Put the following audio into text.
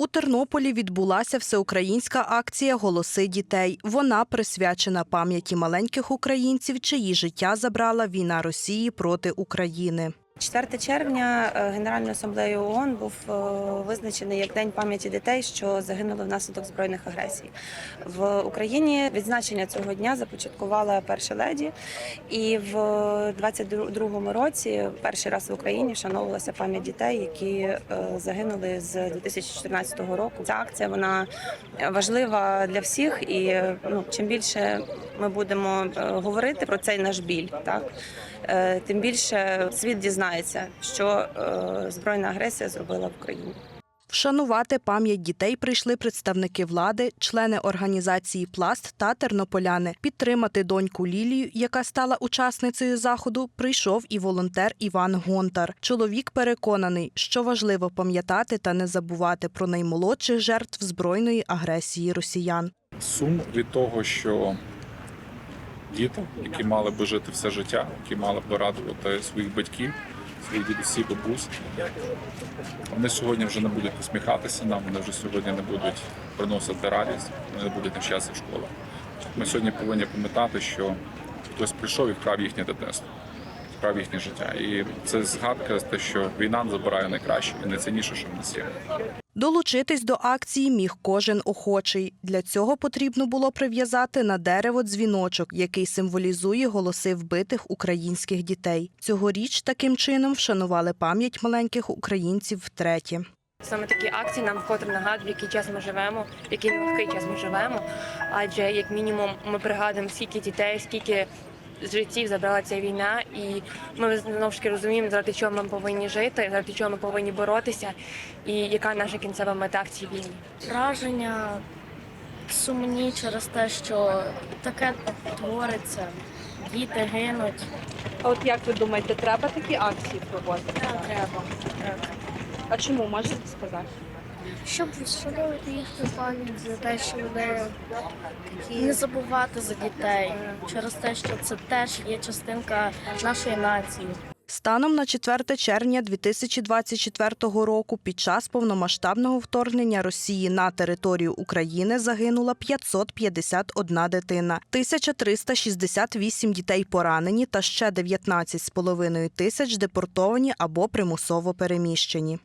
У Тернополі відбулася всеукраїнська акція Голоси дітей. Вона присвячена пам'яті маленьких українців, чиї життя забрала війна Росії проти України. 4 червня е, Генеральною асамблеєю ООН був е, визначений як День пам'яті дітей, що загинули внаслідок збройних агресій. В Україні відзначення цього дня започаткувала перша леді, і в 22-му році перший раз в Україні вшановувалася пам'ять дітей, які е, загинули з 2014 року. Ця акція вона важлива для всіх, і ну чим більше ми будемо говорити про цей наш біль, так тим більше світ дізнається, що е, збройна агресія зробила в Україні. Вшанувати пам'ять дітей прийшли представники влади, члени організації Пласт та тернополяни. Підтримати доньку Лілію, яка стала учасницею заходу, прийшов і волонтер Іван Гонтар. Чоловік переконаний, що важливо пам'ятати та не забувати про наймолодших жертв збройної агресії росіян. сум від того, що діти, які мали би жити все життя, які мали б радувати своїх батьків, своїх дідусів, бабусь, вони сьогодні вже не будуть посміхатися нам, вони вже сьогодні не будуть приносити радість, вони не будуть навчатися в школах. Ми сьогодні повинні пам'ятати, що хтось прийшов і вкрав їхнє дитинство, вкрав їхнє життя. І це згадка те, що війна забирає найкраще і найцінніше, що в нас є. Долучитись до акції міг кожен охочий. Для цього потрібно було прив'язати на дерево дзвіночок, який символізує голоси вбитих українських дітей. Цьогоріч таким чином вшанували пам'ять маленьких українців втретє. Саме такі акції нам вкотре нагадують, в який час ми живемо, в який нелегкий час ми живемо. Адже як мінімум ми пригадуємо, скільки дітей, скільки життів забрала ця війна, і ми знову ж таки розуміємо, заради чого ми повинні жити, заради чого ми повинні боротися, і яка наша кінцева мета в цій війні. враження сумні через те, що таке твориться, діти гинуть. А от як ви думаєте, треба такі акції проводити? Не треба. А чому можете сказати? Щоб вшановувати їхню пам'ять за те, що вони не забувати за дітей, через те, що це теж є частинка нашої нації. Станом на 4 червня 2024 року під час повномасштабного вторгнення Росії на територію України загинула 551 дитина, 1368 дітей поранені та ще 19,5 тисяч депортовані або примусово переміщені.